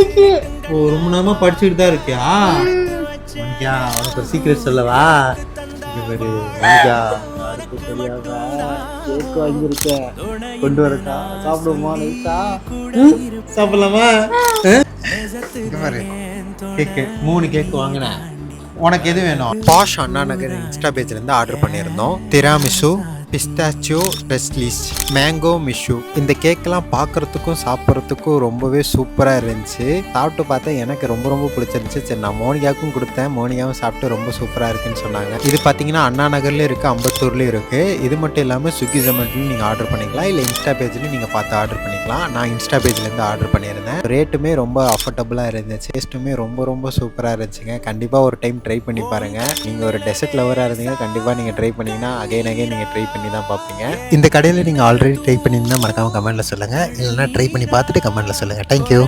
ஆயிடுச்சு ஓ ரொம்ப நேரமா படிச்சுட்டு தான் இருக்கியா? மணிக்கா உனக்கு ஒரு சீக்கிரம் சொல்லவா? இங்க பாரு மணிக்கா யாருக்கும் தெரியாத? கேக் வாங்கியிருக்கேன் கொண்டு வரட்டா? சாப்பிடுமா நைட்டா? சாப்பிடலாமா? கேக்கு மூணு கேக் வாங்கினேன். உனக்கு எது வேணும்? பாஷ் அண்ணா நகர் இன்ஸ்டா பேஜ்லேருந்து ஆர்டர் பண்ணியிருந்தோம். திராமிசு பிஸ்தாச்சியோ ரெஸ்லீஸ் மேங்கோ மிஷு. இந்த கேக்கெல்லாம் பார்க்கறதுக்கும் சாப்பிட்றதுக்கும் ரொம்பவே சூப்பராக இருந்துச்சு. சாப்பிட்டு பார்த்தா எனக்கு ரொம்ப ரொம்ப பிடிச்சிருந்துச்சு. சரி நான் மோனிகாவுக்கும் கொடுத்தேன். மோனிகாவும் சாப்பிட்டு ரொம்ப சூப்பராக இருக்குன்னு சொன்னாங்க. இது பார்த்தீங்கன்னா அண்ணா நகர்லேயும் இருக்குது அம்பத்தூர்லேயும் இருக்குது இது மட்டும் இல்லாமல் ஸ்விக்கி ஜொமேட்டோலையும் நீங்கள் ஆர்டர் பண்ணிக்கலாம். இல்லை இன்ஸ்டா பேஜ்லையும் நீங்கள் பார்த்து ஆர்டர் பண்ணிக்கலாம். நான் இன்ஸ்டா பேஜ்லேருந்து ஆர்டர் பண்ணியிருந்தேன். ரேட்டுமே ரொம்ப அஃபர்டபுளாக இருந்துச்சு. டேஸ்ட்டுமே ரொம்ப ரொம்ப சூப்பராக இருந்துச்சுங்க. கண்டிப்பாக ஒரு டைம் ட்ரை பண்ணி பாருங்கள் நீங்கள் ஒரு டெசர்ட் லவராக இருந்தீங்க கண்டிப்பாக நீங்கள் ட்ரை பண்ணிங்கன்னா அகைன் அகைன் நீங்கள் ட்ரை பண்ணி தான் பார்ப்பீங்க. இந்த கடையில் நீங்கள் ஆல்ரெடி ட்ரை பண்ணியிருந்தால் மறக்காமல் கமெண்ட்டில் சொல்லுங்கள் இல்லைன்னா ட்ரை பண்ணி பார்த்துட்டு கமெண்ட்டில் சொல்லுங்கள் தேங்க்யூ